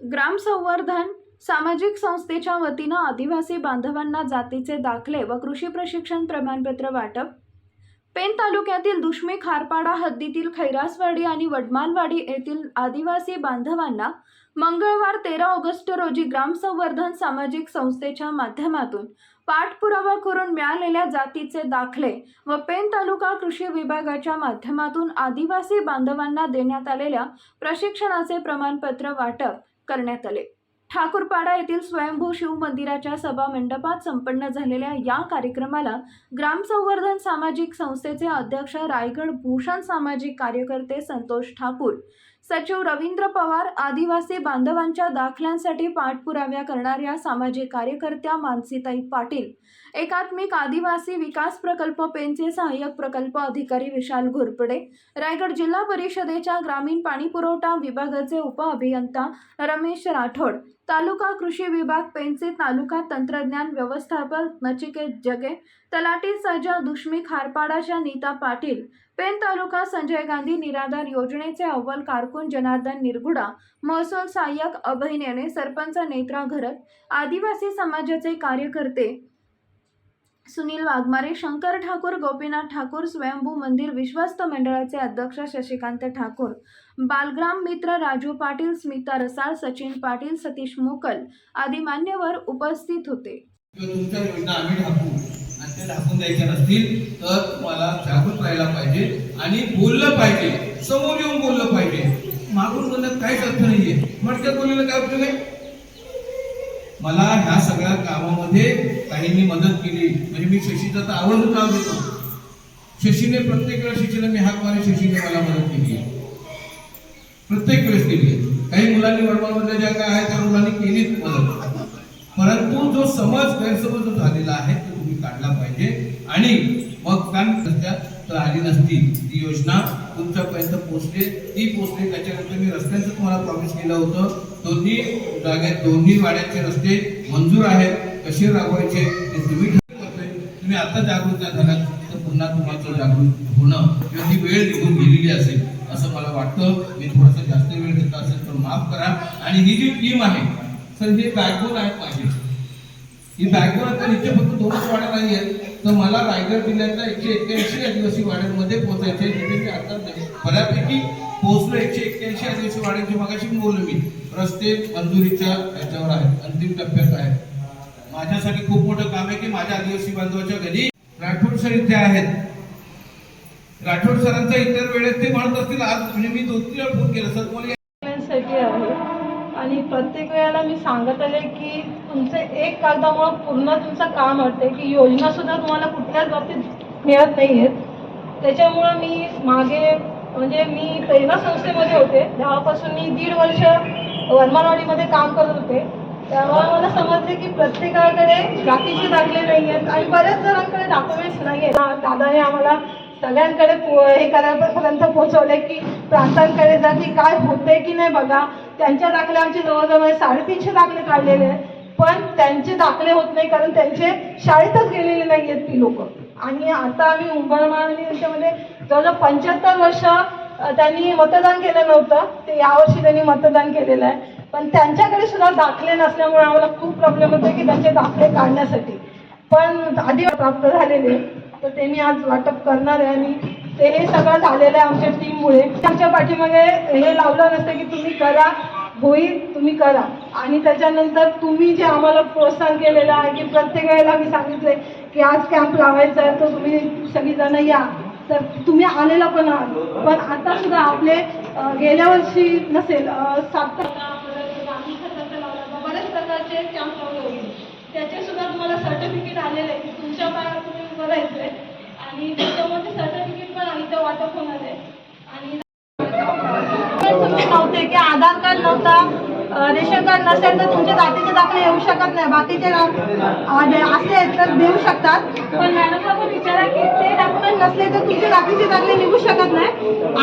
ग्राम संवर्धन सामाजिक संस्थेच्या वतीनं आदिवासी बांधवांना जातीचे दाखले व कृषी प्रशिक्षण प्रमाणपत्र वाटप. पेन तालुक्यातील दुष्मी खारपाडा हद्दीतील खैरासवाडी आणि वडमालवाडी येथील आदिवासी बांधवांना मंगळवार तेरा ऑगस्ट रोजी ग्रामसंवर्धन सामाजिक संस्थेच्या माध्यमातून पाठपुरावा करून मिळालेल्या जातीचे दाखले व पेन तालुका कृषी विभागाच्या माध्यमातून आदिवासी बांधवांना देण्यात आलेल्या प्रशिक्षणाचे प्रमाणपत्र वाटप. करण्यात आले. ठाकूरपाडा येथील स्वयंभू शिव मंदिराच्या सभा मंडपात संपन्न झालेल्या या कार्यक्रमाला ग्राम संवर्धन सामाजिक संस्थेचे अध्यक्ष रायगड भूषण सामाजिक कार्यकर्ते संतोष ठाकूर सचिव रवींद्र पवार आदिवासी बांधवांच्या दाखल्यांसाठी पाठपुराव्या करणाऱ्या सामाजिक कार्यकर्त्या मानसीताई पाटील एकात्मिक आदिवासी विकास प्रकल्प पेनचे सहाय्यक प्रकल्प अधिकारी विशाल घोरपडे रायगड जिल्हा परिषदेच्या ग्रामीण पाणीपुरवठा विभागाचे उपअभियंता रमेश राठोड तालुका कृषी विभाग पेंचे तालुका तंत्रज्ञान व्यवस्थापक नचिकेत जगे तलाटी सजा दुष्मी खारपाडाच्या नीता पाटील पेन तालुका संजय गांधी निराधार योजनेचे अव्वल कारकून जनार्दन निरगुडा महसूल सहाय्यक अभयनेने सरपंच नेत्रा घरत आदिवासी समाजाचे कार्यकर्ते सुनील वाघमारे शंकर ठाकूर गोपीनाथ ठाकूर स्वयंभू मंदिर विश्वस्त मंडळाचे अध्यक्ष शशिकांत ठाकूर बालग्राम मित्र राजू पाटील स्मिता रसाळ सचिन पाटील सतीश मोकल आदी मान्यवर उपस्थित होते. तुमच्या योजना आम्ही टाकू आणि ते टाकून द्यायच्या नसतील तर तुम्हाला जागृत राहायला पाहिजे आणि बोललं पाहिजे समोर येऊन बोललं पाहिजे. मागून बोलण्यात काहीच अर्थ नाहीये. मडक्यात बोललेलं काय उपयोग आहे? मला ह्या सगळ्या कामामध्ये काहींनी मदत केली. म्हणजे मी शशीचं तर आवडून नाव देतो शशीने प्रत्येक वेळेस शशीला मी हाक मारे शशीने मला मदत केली. आहे. प्रत्येक वेळेस केली. आहे. काही मुलांनी वडमामध्ये ज्या काय आहे त्या मुलांनी केलीच मदत. परंतु जो समज गैरसमज जो झालेला आहे तो तुम्ही काढला पाहिजे. आणि मग काय सध्या तर आली नसती ती योजना. तुमच्यापर्यंत पोचले ती पोचली त्याच्यानंतर मी रस्त्यांचं तुम्हाला प्रॉमिस केलं होतं. दोन्ही जागेत दोन्ही वाड्याचे रस्ते मंजूर आहेत. कसे राबवायचे ते तुम्ही ठरवतोय. तुम्ही आता जागृत नाही झालात तर पुन्हा तुम्हाला जागृत होणं किंवा ती वेळ निघून गेलेली असेल असं मला वाटतं. मी थोडासा जास्त वेळ घेतला असेल तर माफ करा. आणि ही जी टीम आहे सर हे बॅकबोन आहे माझी. ही बॅकबोन आता इथे फक्त दोनच वाड्या नाही आहेत. तर मला रायगड जिल्ह्यातल्या एकशे एक्क्याऐंशी आदिवासी वाड्यांमध्ये पोहोचायचे जिथे मी आता बऱ्यापैकी पोहोचलो एकशे एक्क्याऐंशी आदिवासी वाड्यांची मागाशी बोललो मी. रस्ते मंजुरीच्या याच्यावर आहेत. अंतिम टप्प्यात आहे माझ्यासाठी खूप मोठं काम आहे की माझ्या आदिवासी बांधवाच्या घरी राठोड सर इथे आहेत. राठोड सरांचा इतर वेळेस ते म्हणत असतील आज म्हणजे मी दोन तीन वेळा फोन केला. सर तुम्हाला साठी आहे. आणि प्रत्येक वेळेला मी सांगत आले की तुमचे एक कागदामुळं पूर्ण तुमचं काम वाटते की योजना सुद्धा तुम्हाला कुठल्याच बाबतीत मिळत नाही आहेत त्याच्यामुळं मी मागे म्हणजे मी प्रेरणा संस्थेमध्ये होते. तेव्हापासून मी दीड वर्ष वरमानवाडीमध्ये काम करत होते. तेव्हा मला समजले की प्रत्येकाकडे जातीचे दाखले नाही आहेत आणि बऱ्याच जणांकडे डॉक्युमेंट्स नाही आहेत दादाने आम्हाला सगळ्यांकडे पो- हे करापर्यंत पोहोचवले की प्रांतांकडे जा की काय होते की नाही बघा. त्यांच्या दाखले आमचे जवळजवळ साडेतीनशे दाखले काढलेले आहेत. पण त्यांचे दाखले होत नाही कारण त्यांचे शाळेतच गेलेले नाही आहेत ती लोक. आणि आता आम्ही उंबरमाळ यांच्यामध्ये जवळजवळ पंच्याहत्तर वर्ष त्यांनी मतदान केलं नव्हतं. ते यावर्षी त्यांनी मतदान केलेलं आहे. पण त्यांच्याकडे सुद्धा दाखले नसल्यामुळे आम्हाला खूप प्रॉब्लेम होते की त्यांचे दाखले काढण्यासाठी. पण आधी प्राप्त झालेले. तर ते मी आज वाटप करणार आहे आणि ते हे सगळं झालेलं आहे आमच्या टीममुळे आमच्या पाठीमागे हे लावलं नसतं की तुम्ही करा होईल तुम्ही करा. आणि त्याच्यानंतर तुम्ही जे आम्हाला प्रोत्साहन केलेलं आहे की प्रत्येक वेळेला मी सांगितलंय की आज कॅम्प लावायचा आहे तर तुम्ही सगळीजणं या. तर तुम्ही आलेला पण आहात. पण आता सुद्धा आपले गेल्या वर्षी नसेल सात बऱ्याच प्रकारचे कॅम्प लावले होते. त्याचे सुद्धा तुम्हाला सर्टिफिकेट आलेले आहे की तुमच्या पायात तुम्ही उभं राहायचंय आणि त्याच्यामध्ये सर्टिफिकेट पण आम्ही तर वाटप होणार आहे. आणि नव्हते की आधार कार्ड नव्हता रेशन कार्ड नसेल तर तुमचे जातीचे दाखले येऊ शकत नाही. बाकीचे डा- असले तर देऊ शकतात. पण मॅडमला पण विचारा की ते डॉक्युमेंट नसले तर तुमचे जातीचे दाखले निघू शकत नाही.